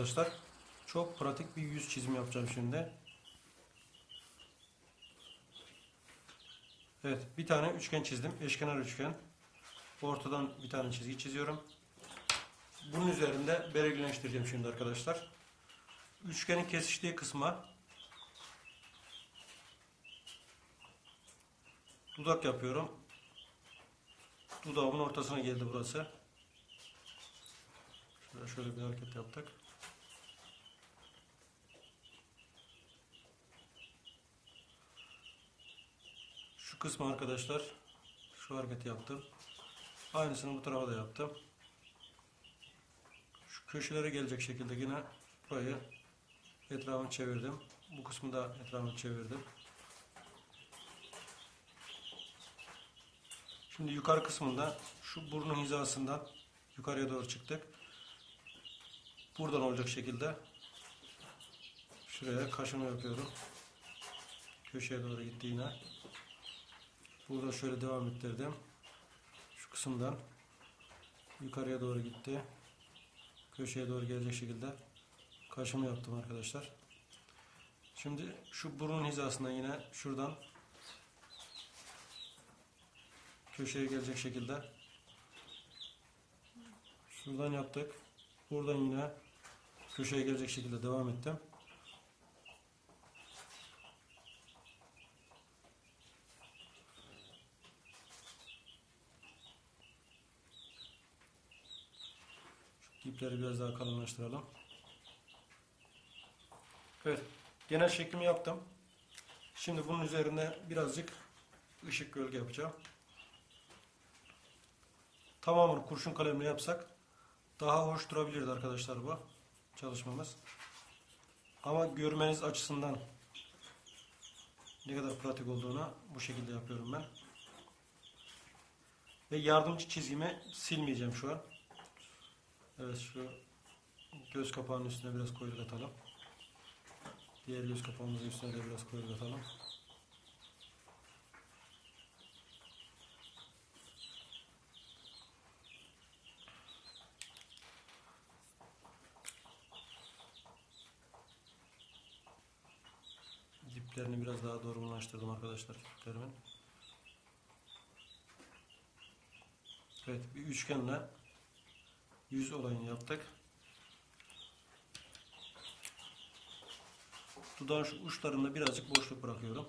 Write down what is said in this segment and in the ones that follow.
arkadaşlar. Çok pratik bir yüz çizimi yapacağım şimdi. Evet bir tane üçgen çizdim. Eşkenar üçgen. Ortadan bir tane çizgi çiziyorum. Bunun üzerinde belirginleştireceğim şimdi arkadaşlar. Üçgenin kesiştiği kısma dudak yapıyorum. Dudağımın ortasına geldi burası. Şöyle, şöyle bir hareket yaptık. Kısmı arkadaşlar şu hareketi yaptım. Aynısını bu tarafa da yaptım. Şu köşelere gelecek şekilde yine burayı etrafını çevirdim. Bu kısmı da etrafını çevirdim. Şimdi yukarı kısmında şu burnun hizasından yukarıya doğru çıktık. Buradan olacak şekilde şuraya kaşıma yapıyorum. Köşeye doğru gitti yine. Burada şöyle devam ettirdim. Şu kısımdan yukarıya doğru gitti. Köşeye doğru gelecek şekilde kaşımı yaptım arkadaşlar. Şimdi şu burun hizasından yine şuradan köşeye gelecek şekilde şuradan yaptık. Buradan yine köşeye gelecek şekilde devam ettim. İpleri biraz daha kalınlaştıralım. Evet. Genel şeklimi yaptım. Şimdi bunun üzerine birazcık ışık gölge yapacağım. Tamamını kurşun kalemle yapsak daha hoş durabilirdi arkadaşlar bu çalışmamız. Ama görmeniz açısından ne kadar pratik olduğunu bu şekilde yapıyorum ben. Ve yardımcı çizgimi silmeyeceğim şu an. Evet şu göz kapağının üstüne biraz koyu atalım. Diğer göz kapağımızın üstüne de biraz koyu atalım. Diplerini biraz daha doğrullaştırdım arkadaşlar iplerimin. Evet bir üçgenle yüz olayını yaptık. Dudağın şu uçlarında birazcık boşluk bırakıyorum.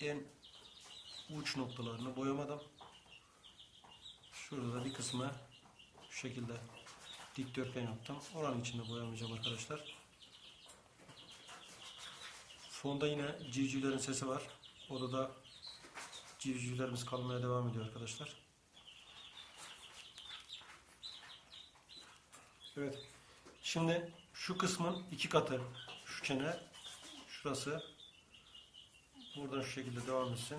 En uç noktalarını boyamadım. Şurada da bir kısmı şu şekilde dikdörtgen yaptım. Oranın içinde boyamayacağım arkadaşlar. Fonda yine civcivlerin sesi var. Odada civcivlerimiz kalmaya devam ediyor arkadaşlar. Evet. Şimdi şu kısmın iki katı şu çene şurası buradan şu şekilde devam etsin.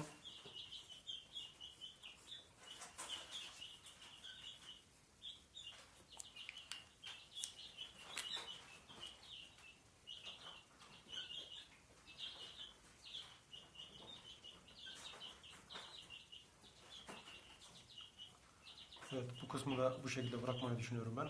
Evet bu kısmı da bu şekilde bırakmayı düşünüyorum ben.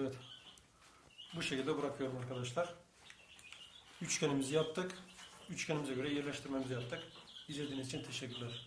Evet. Bu şekilde bırakıyorum arkadaşlar. Üçgenimizi yaptık. Üçgenimize göre yerleştirmemizi yaptık. İzlediğiniz için teşekkürler.